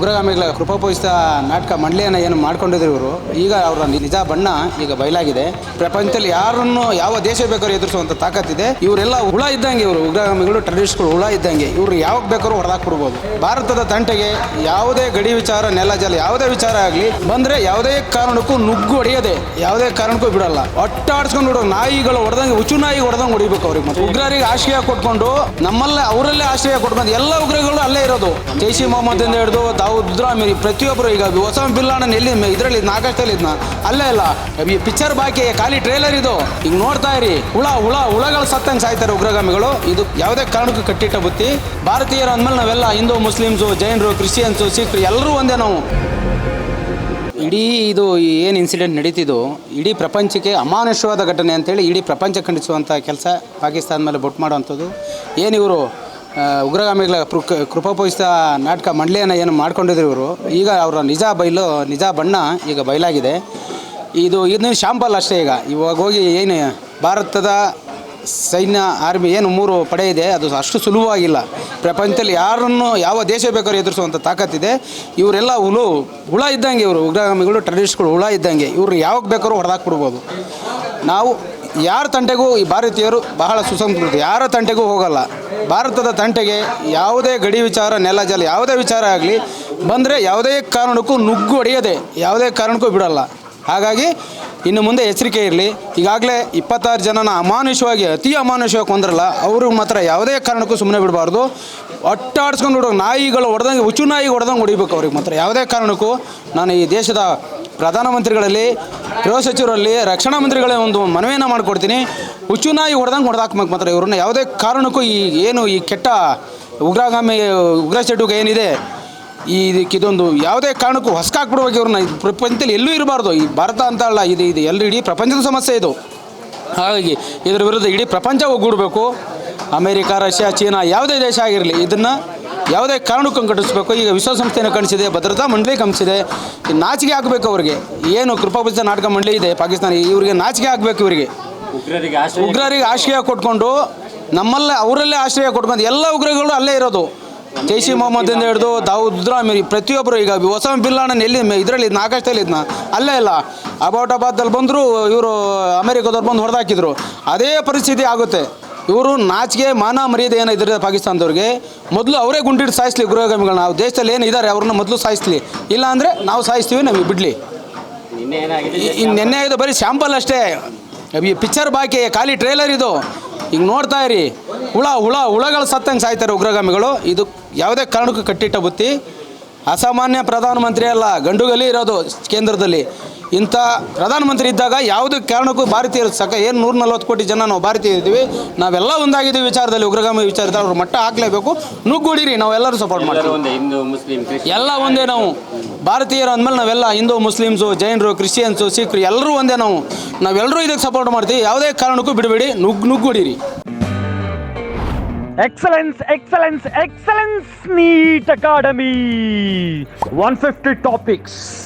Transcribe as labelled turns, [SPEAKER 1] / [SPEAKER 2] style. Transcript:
[SPEAKER 1] ಉಗ್ರಗಾಮಿಗಳ ಕೃಪಾಪೋಷಿತ ನಾಟಕ ಮಂಡಳಿಯನ್ನು ಏನು ಮಾಡ್ಕೊಂಡಿದ್ರು ಇವರು, ಈಗ ಅವರ ನಿಜ ಬಣ್ಣ ಈಗ ಬಯಲಾಗಿದೆ. ಪ್ರಪಂಚದಲ್ಲಿ ಯಾರನ್ನು ಯಾವ ದೇಶ ಬೇಕಾದ್ರೂ ಎದುರಿಸುವಂತ ತಾಕತ್ತಿದೆ ಇವರೆಲ್ಲ ಹುಳ ಇದ್ದಂಗೆ ಇವರು, ಉಗ್ರಗಾಮಿಗಳು ಟೆರರಿಸ್ಟ್ಗಳು ಹುಳ ಇದ್ದಂಗೆ. ಇವರು ಯಾವಾಗ ಬೇಕಾದ್ರೂ ಕೊಡ್ಬೋದು ಭಾರತದ ತಂಟೆಗೆ ಯಾವುದೇ ಗಡಿ ವಿಚಾರ, ನೆಲ ಜಲ, ಯಾವುದೇ ವಿಚಾರ ಆಗಲಿ, ಬಂದ್ರೆ ಯಾವುದೇ ಕಾರಣಕ್ಕೂ ನುಗ್ಗು ಹೊಡೆಯದೆ, ಯಾವುದೇ ಕಾರಣಕ್ಕೂ ಬಿಡಲ್ಲ. ಒಟ್ಟಾಡ್ಸ್ಕೊಂಡು ಬಿಡೋ ನಾಯಿಗಳು ಹೊಡೆದಂಗೆ, ಹುಚ್ಚು ನಾಯಿ ಹೊಡೆದಂಗೆ ಹೊಡಿಬೇಕು ಅವ್ರಿಗೆ ಮತ್ತೆ. ಉಗ್ರರಿಗೆ ಆಶ್ರಯ ಕೊಟ್ಕೊಂಡು ನಮ್ಮಲ್ಲೇ, ಅವರಲ್ಲೇ ಆಶ್ರಯ ಕೊಟ್ಕೊಂಡು, ಎಲ್ಲ ಉಗ್ರಗಳು ಅಲ್ಲೇ ಇರೋದು. ಜೈಷಿ ಮೊಹಮ್ಮದ್ ಇಂದ ಹಿಡಿದು ದಾವೂದ್ ಮೇಲೆ ಪ್ರತಿಯೊಬ್ಬರು ಈಗ ಹೊಸ ಬಿಲ್ಲಾಣನ ಎಲ್ಲಿ ಇದರಲ್ಲಿ ನಾಗಷ್ಟಲ್ಲಿ ಇದ್ನ? ಅಲ್ಲೇ ಇಲ್ಲ ಈ ಪಿಕ್ಚರ್ ಬಾಕಿ ಖಾಲಿ ಟ್ರೇಲರ್ ಇದು. ಈಗ ನೋಡ್ತಾ ಇರಿ. ಹುಳ ಹುಳ, ಹುಳಗಳು ಸತ್ತಂಗೆ ಸಾಯ್ತಾರೆ ಉಗ್ರಗಾಮಿಗಳು. ಇದು ಯಾವುದೇ ಕಾರಣಕ್ಕೂ ಕಟ್ಟಿಟ್ಟ ಬುತ್ತಿ. ಭಾರತೀಯರು ಅಂದಮೇಲೆ ನಾವೆಲ್ಲ ಹಿಂದೂ, ಮುಸ್ಲಿಮ್ಸು, ಜೈನರು, ಕ್ರಿಶ್ಚಿಯನ್ಸು ಸಿಖ್ರು ಎಲ್ಲರೂ ಒಂದೇ ನಾವು. ಇಡೀ ಇದು ಏನು ಇನ್ಸಿಡೆಂಟ್ ನಡೀತಿದ್ದು ಇಡೀ ಪ್ರಪಂಚಕ್ಕೆ ಅಮಾನುಷವಾದ ಘಟನೆ ಅಂತೇಳಿ ಇಡೀ ಪ್ರಪಂಚ ಖಂಡಿಸುವಂಥ ಕೆಲಸ ಪಾಕಿಸ್ತಾನ ಮೇಲೆ ಬೊಟ್ಟು ಮಾಡುವಂಥದ್ದು. ಏನು ಇವರು? ಉಗ್ರಗಾಮಿಗಳ ಕೃಪಾಪೋಷಿತ ನಾಟಕ ಮಂಡಳಿಯನ್ನು ಏನು ಮಾಡ್ಕೊಂಡಿದ್ರು ಇವರು. ಈಗ ಅವರ ನಿಜ ಬೈಲು, ನಿಜ ಬಣ್ಣ ಈಗ ಬಯಲಾಗಿದೆ. ಇದು ಇದನ್ನ ಶಾಂಪಲ್ ಅಷ್ಟೇ ಈಗ. ಇವಾಗ ಹೋಗಿ ಏನು ಭಾರತದ ಸೈನ್ಯ, ಆರ್ಮಿ ಏನು ಮೂರು ಪಡೆ ಇದೆ, ಅದು ಅಷ್ಟು ಸುಲಭವಾಗಿಲ್ಲ. ಪ್ರಪಂಚದಲ್ಲಿ ಯಾರನ್ನು, ಯಾವ ದೇಶ ಬೇಕಾದ್ರೂ ಎದುರಿಸುವಂಥ ತಾಕತ್ತಿದೆ ಇವರೆಲ್ಲ ಹುಳು, ಹುಳ ಇದ್ದಂಗೆ ಇವರು. ಉಗ್ರಗಾಮಿಗಳು ಟೆರರಿಸ್ಟ್ಗಳು ಹುಳ ಇದ್ದಂಗೆ. ಇವರು ಯಾವಾಗ ಬೇಕಾದ್ರೂ ಹೊಡೆದಾಕ್ಬಿಡ್ಬೋದು. ನಾವು ಯಾರ ತಂಟೆಗೂ ಈ ಭಾರತೀಯರು ಬಹಳ ಸುಸಂಸ್ಕೃತ. ಯಾರ ತಂಟೆಗೂ ಹೋಗಲ್ಲ. ಭಾರತದ ತಂಟೆಗೆ ಯಾವುದೇ ಗಡಿ ವಿಚಾರ, ನೆಲ ಜಲ ಯಾವುದೇ ವಿಚಾರ ಆಗಲಿ, ಬಂದರೆ ಯಾವುದೇ ಕಾರಣಕ್ಕೂ ನುಗ್ಗು ಹೊಡೆಯದೆ, ಯಾವುದೇ ಕಾರಣಕ್ಕೂ ಬಿಡಲ್ಲ. ಹಾಗಾಗಿ ಇನ್ನು ಮುಂದೆ ಎಚ್ಚರಿಕೆ ಇರಲಿ. ಈಗಾಗಲೇ ಇಪ್ಪತ್ತಾರು ಜನನ ಅಮಾನುಷವಾಗಿ ಅತಿ ಅಮಾನುಷವಾಗಿ ಕೊಂದ್ರಲ್ಲ ಅವ್ರಿಗೆ ಮಾತ್ರ ಯಾವುದೇ ಕಾರಣಕ್ಕೂ ಸುಮ್ಮನೆ ಬಿಡಬಾರ್ದು. ಅಟ್ಟಾಡಿಸ್ಕೊಂಡು ಬಿಡೋ ನಾಯಿಗಳು ಹೊಡೆದಂಗೆ, ಹುಚ್ಚು ನಾಯಿಗೆ ಹೊಡೆದಂಗೆ ಹೊಡಿಬೇಕು ಅವ್ರಿಗೆ ಮಾತ್ರ. ಯಾವುದೇ ಕಾರಣಕ್ಕೂ ನಾನು ಈ ದೇಶದ ಪ್ರಧಾನಮಂತ್ರಿಗಳಲ್ಲಿ ಗೃಹ ಸಚಿವರಲ್ಲಿ, ರಕ್ಷಣಾ ಮಂತ್ರಿಗಳೇ ಒಂದು ಮನವಿಯನ್ನು ಮಾಡಿಕೊಡ್ತೀನಿ. ಹುಚ್ಚು ನಾಯಿ ಹೊಡೆದಂಗೆ ಹೊಡೆದಾಕ್ಬೇಕು ಮಾತ್ರ ಇವ್ರನ್ನ. ಯಾವುದೇ ಕಾರಣಕ್ಕೂ ಈ ಏನು ಈ ಕೆಟ್ಟ ಉಗ್ರಗಾಮಿ, ಉಗ್ರ ಚಟುವಟಿಕೆ ಏನಿದೆ, ಈ ಇದಕ್ಕಿದೊಂದು ಯಾವುದೇ ಕಾರಣಕ್ಕೂ ಹೊಸಕಾಕ್ಬಿಡ್ಬೇಕು ಇವ್ರನ್ನ. ಪ್ರಪಂಚದಲ್ಲಿ ಎಲ್ಲೂ ಇರಬಾರ್ದು. ಈ ಭಾರತ ಅಂತ ಅಲ್ಲ, ಇದು ಇದು ಎಲ್ಲ ಇಡೀ ಪ್ರಪಂಚದ ಸಮಸ್ಯೆ ಇದು. ಹಾಗಾಗಿ ಇದರ ವಿರುದ್ಧ ಇಡೀ ಪ್ರಪಂಚ ಒಗ್ಗೂಡಬೇಕು. ಅಮೇರಿಕಾ, ರಷ್ಯಾ, ಚೀನಾ ಯಾವುದೇ ದೇಶ ಆಗಿರಲಿ, ಇದನ್ನು ಯಾವುದೇ ಕಾರಣಕ್ಕೂ ಕಟ್ಟಿಸ್ಬೇಕು ಈಗ ವಿಶ್ವಸಂಸ್ಥೆಯನ್ನು ಕಾಣಿಸಿದೆ ಭದ್ರತಾ ಮಂಡಳಿ ಕಾಣಿಸಿದೆ ನಾಚಿಕೆ ಆಗಬೇಕು ಅವರಿಗೆ. ಏನು ಕೃಪಾಪುಜ ನಾಟಕ ಮಂಡಳಿ ಇದೆ ಪಾಕಿಸ್ತಾನ ಇವರಿಗೆ ನಾಚಿಕೆ ಆಗಬೇಕು ಇವರಿಗೆ.
[SPEAKER 2] ಉಗ್ರರಿಗೆ ಆಶ್ರಯ
[SPEAKER 1] ಕೊಟ್ಕೊಂಡು ನಮ್ಮಲ್ಲೇ ಅವರಲ್ಲೇ ಆಶ್ರಯ ಕೊಟ್ಕೊಂಡು ಎಲ್ಲ ಉಗ್ರಗಳು ಅಲ್ಲೇ ಇರೋದು. ಜೈಷಿ ಮೊಹಮ್ಮದ್ ಎಂದು ಹಿಡಿದು ದಾವೂದ್ ಇಬ್ರಾಹಿಂ ಪ್ರತಿಯೊಬ್ಬರು ಈಗ ಹೊಸ ಬಿಲ್ಲಾಣನ್ ಎಲ್ಲಿ ಇದರಲ್ಲಿ ಆಕಾಶದಲ್ಲಿ ಇದ್ನ? ಅಲ್ಲೇ ಇಲ್ಲ. ಅಬೌಟಾಬಾದಲ್ಲಿ ಬಂದರೂ ಇವರು ಅಮೆರಿಕದವ್ರು ಬಂದು ಹೊಡೆದಾಕಿದ್ರು. ಅದೇ ಪರಿಸ್ಥಿತಿ ಆಗುತ್ತೆ. ಇವರು ನಾಚಿಗೆ ಮಾನ ಮರ್ಯಾದೆ ಏನೋ ಇದ್ರೆ ಪಾಕಿಸ್ತಾನದವ್ರಿಗೆ. ಮೊದಲು ಅವರೇ ಗುಂಡಿಟ್ಟು ಸಾಯಿಸ್ಲಿ ಗೃಹಗಾಮಿಗಳು ನಾವು ದೇಶದಲ್ಲಿ ಏನು ಇದ್ದಾರೆ ಅವ್ರನ್ನ ಮೊದಲು ಸಾಯಿಸ್ಲಿ. ಇಲ್ಲ ಅಂದರೆ ನಾವು ಸಾಯಿಸ್ತೀವಿ ನಮಗೆ ಬಿಡಲಿ.
[SPEAKER 2] ನಿನ್ನೆ
[SPEAKER 1] ಆಗಿದೆ ಇದು ಬರೀ ಶ್ಯಾಂಪಲ್ ಅಷ್ಟೇ. ಈ ಪಿಕ್ಚರ್ ಬಾಕಿ ಖಾಲಿ ಟ್ರೇಲರ್ ಇದು. ಈಗ ನೋಡ್ತಾ ಇರಿ. ಹುಳ ಹುಳ ಹುಳಗಳು ಸತ್ತಂಗೆ ಸಾಯ್ತಾರೆ ಉಗ್ರಗಾಮಿಗಳು ಇದು ಯಾವುದೇ ಕಾರಣಕ್ಕೂ ಕಟ್ಟಿಟ್ಟ ಬುತ್ತಿ. ಅಸಾಮಾನ್ಯ ಪ್ರಧಾನಮಂತ್ರಿ ಅಲ್ಲ ಗಂಡುಗಲಿ ಇರೋದು ಕೇಂದ್ರದಲ್ಲಿ. ಇಂಥ ಪ್ರಧಾನಮಂತ್ರಿ ಇದ್ದಾಗ ಯಾವುದೇ ಕಾರಣಕ್ಕೂ ಭಾರತೀಯರು ಸಕ ಏನು ನೂರ ನಲ್ವತ್ತು ಕೋಟಿ ಜನ ನಾವು ಭಾರತೀಯ ಇದ್ದೀವಿ ನಾವೆಲ್ಲ ಒಂದಾಗಿದ್ದೀವಿ ವಿಚಾರದಲ್ಲಿ ಉಗ್ರಗಾಮಿ ವಿಚಾರದಲ್ಲಿ ಅವ್ರು ಮಟ್ಟ ಹಾಕ್ಲೇಬೇಕು. ನುಗ್ಗೂಡಿರಿ ನಾವೆಲ್ಲರೂ ಸಪೋರ್ಟ್ ಮಾಡ್ತೀವಿ.
[SPEAKER 2] ಒಂದೇ ಹಿಂದೂ ಮುಸ್ಲಿಂ ಕ್ರಿಶ್ಚಿಯನ್.
[SPEAKER 1] ಎಲ್ಲ ಒಂದೇ ನಾವು. ಭಾರತೀಯರು ಅಂದಮೇಲೆ ನಾವೆಲ್ಲ ಹಿಂದೂ ಮುಸ್ಲಿಮ್ಸು ಜೈನರು ಕ್ರಿಶ್ಚಿಯನ್ಸು ಸಿಖ್ರು ಎಲ್ಲರೂ ಒಂದೇ ನಾವು. ನಾವೆಲ್ಲರೂ ಇದಕ್ಕೆ ಸಪೋರ್ಟ್ ಮಾಡ್ತೀವಿ. ಯಾವುದೇ ಕಾರಣಕ್ಕೂ ಬಿಡಬೇಡಿ. ನುಗ್ಗು ನುಗ್ಗುಡಿರಿ.
[SPEAKER 3] Excellence, excellence, excellence, NEET Academy. 150 topics,